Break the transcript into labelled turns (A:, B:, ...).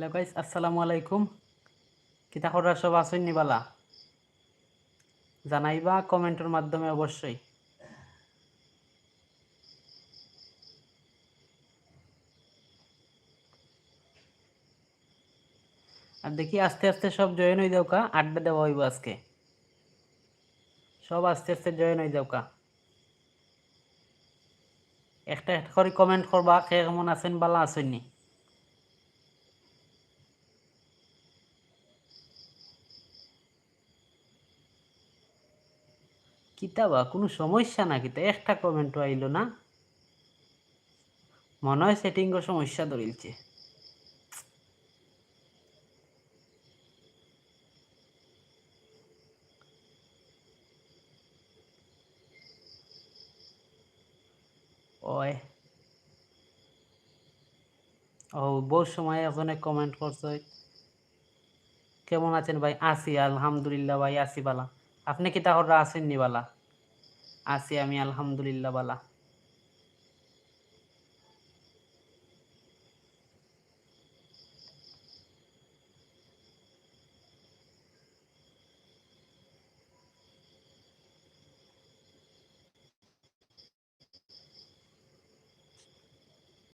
A: Hello guys আসসালামু আলাইকুম। কিতা করার সব আসেন নিবালা জানাইবা কমেন্টের মাধ্যমে অবশ্যই। আর দেখি আস্তে আস্তে সব জয়েন হয়ে যাও কা আড্ডা দেওয়া হইব আজকে। সব আস্তে আস্তে জয়েন হয়ে যাও কা একটা একটা করে কমেন্ট করবা, কে কেমন আছেন বালা আসেননি কিতা বা কোনো সমস্যা না কিতা একটা কমেন্টও আইলো না। মনে হয় সেটিংয়ের সমস্যা ধরিলছে। ও, বহু সময় একজনে কমেন্ট করছে। কেমন আছেন ভাই? আসি, আলহামদুলিল্লাহ ভাই, আসি বালা। আপনি কি তাহলে আছেন নি বালা? আছি আমি আলহামদুলিল্লাহ বালা।